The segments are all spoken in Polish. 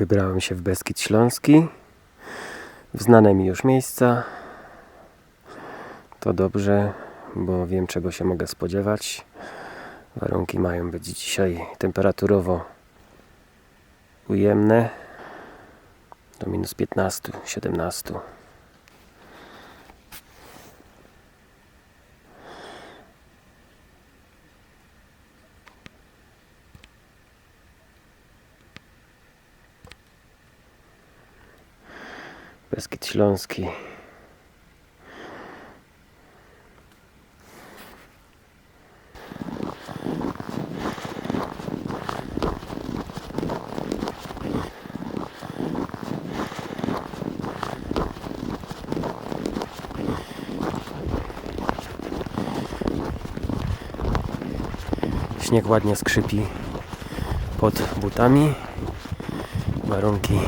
Wybrałem się w Beskid Śląski, w znane mi już miejsca. To dobrze, bo wiem czego się mogę spodziewać. Warunki mają być dzisiaj temperaturowo ujemne do minus 15, Beskid Śląski. Śnieg ładnie skrzypi pod butami. Warunki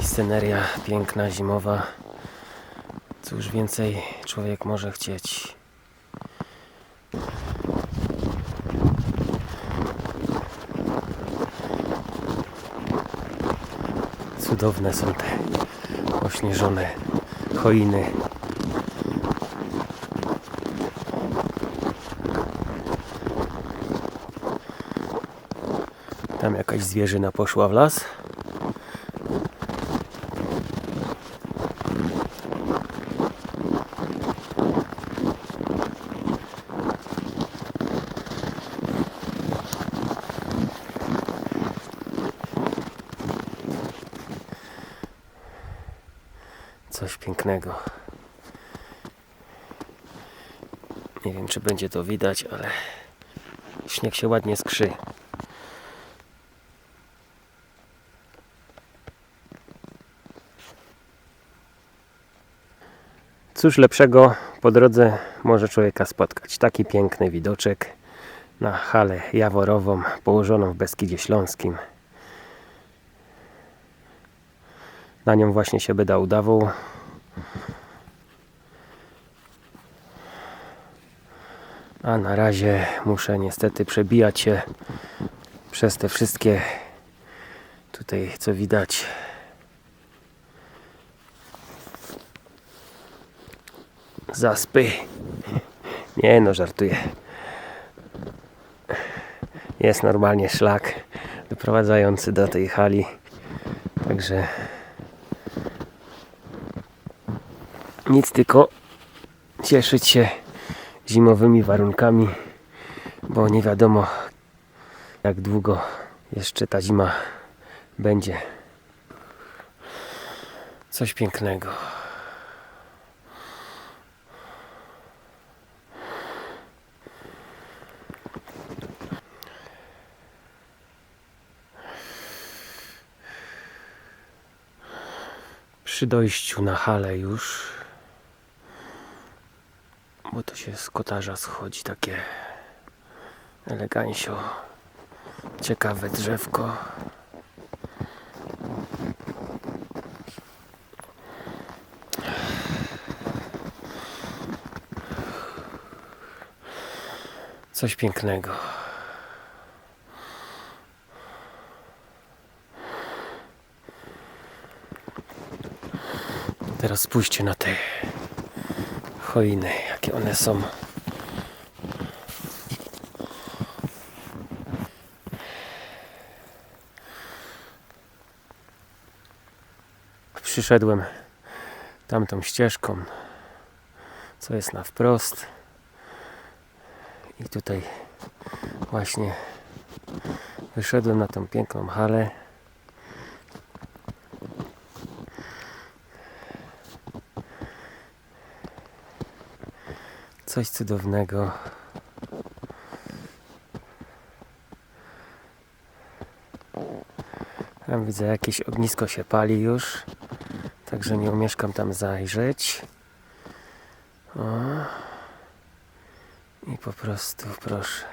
i sceneria piękna, zimowa. Cóż więcej człowiek może chcieć. Cudowne są te ośnieżone choiny. Tam jakaś zwierzyna poszła w las. Coś pięknego. Nie wiem, czy będzie to widać, ale śnieg się ładnie skrzy. Cóż lepszego po drodze może człowieka spotkać? Taki piękny widoczek na halę jaworową położoną w Beskidzie Śląskim. Na nią właśnie się będę udawał. A na razie muszę niestety przebijać się przez te wszystkie tutaj co widać zaspy. Nie no, żartuję. Jest normalnie szlak doprowadzający do tej hali. Także nic tylko cieszyć się zimowymi warunkami, bo nie wiadomo jak długo jeszcze ta zima będzie. Coś pięknego. Przy dojściu na halę już, bo to się z kotarza schodzi takie elegancio, ciekawe drzewko. Coś pięknego. Teraz spójrzcie na te choiny, jakie one są. Przyszedłem tamtą ścieżką, co jest na wprost. I tutaj właśnie wyszedłem na tą piękną halę. Coś cudownego. Tam widzę jakieś ognisko się pali już. Także nie umieszkam tam zajrzeć. O. I po prostu proszę.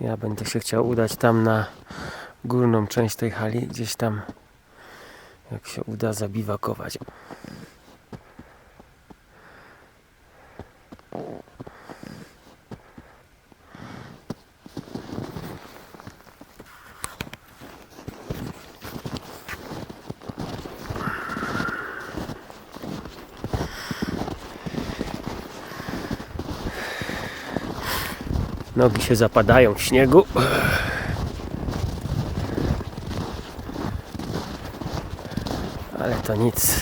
Ja będę się chciał udać tam na górną część tej hali, gdzieś tam jak się uda zabiwakować. Nogi się zapadają w śniegu. Ale to nic.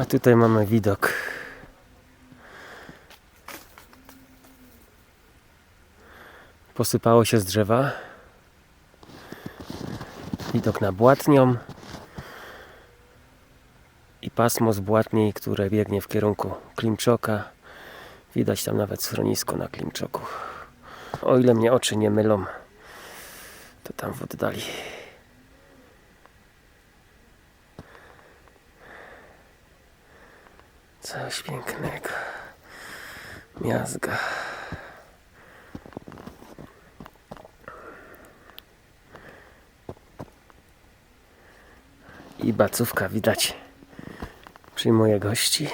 A tutaj mamy widok. Posypało się z drzewa. Widok na Błatnią i pasmo z Błatniej, które biegnie w kierunku Klimczoka. Widać tam nawet schronisko na Klimczoku. O ile mnie oczy nie mylą, to tam w oddali. Coś pięknego. Miazga. I bacówka widać. Przyjmuje gości.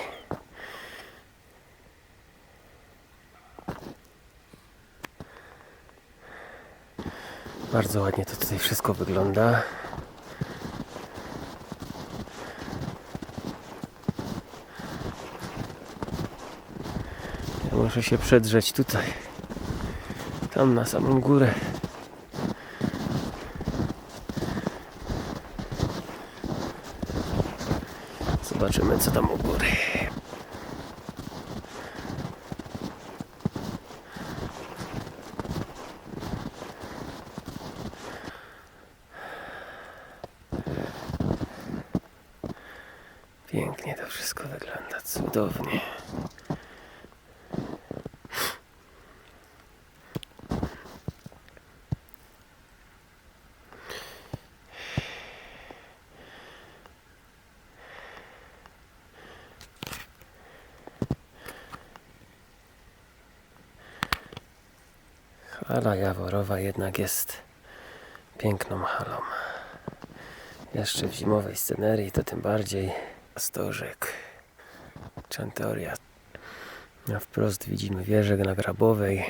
Bardzo ładnie to tutaj wszystko wygląda. Ja muszę się przedrzeć tutaj. Tam na samą górę. Zobaczymy co tam u góry. Pięknie to wszystko wygląda, cudownie. Hala Jaworowa jednak jest piękną halą. Jeszcze w zimowej scenerii to tym bardziej Stożek, Czantoria. A wprost widzimy wieżę nagrabowej.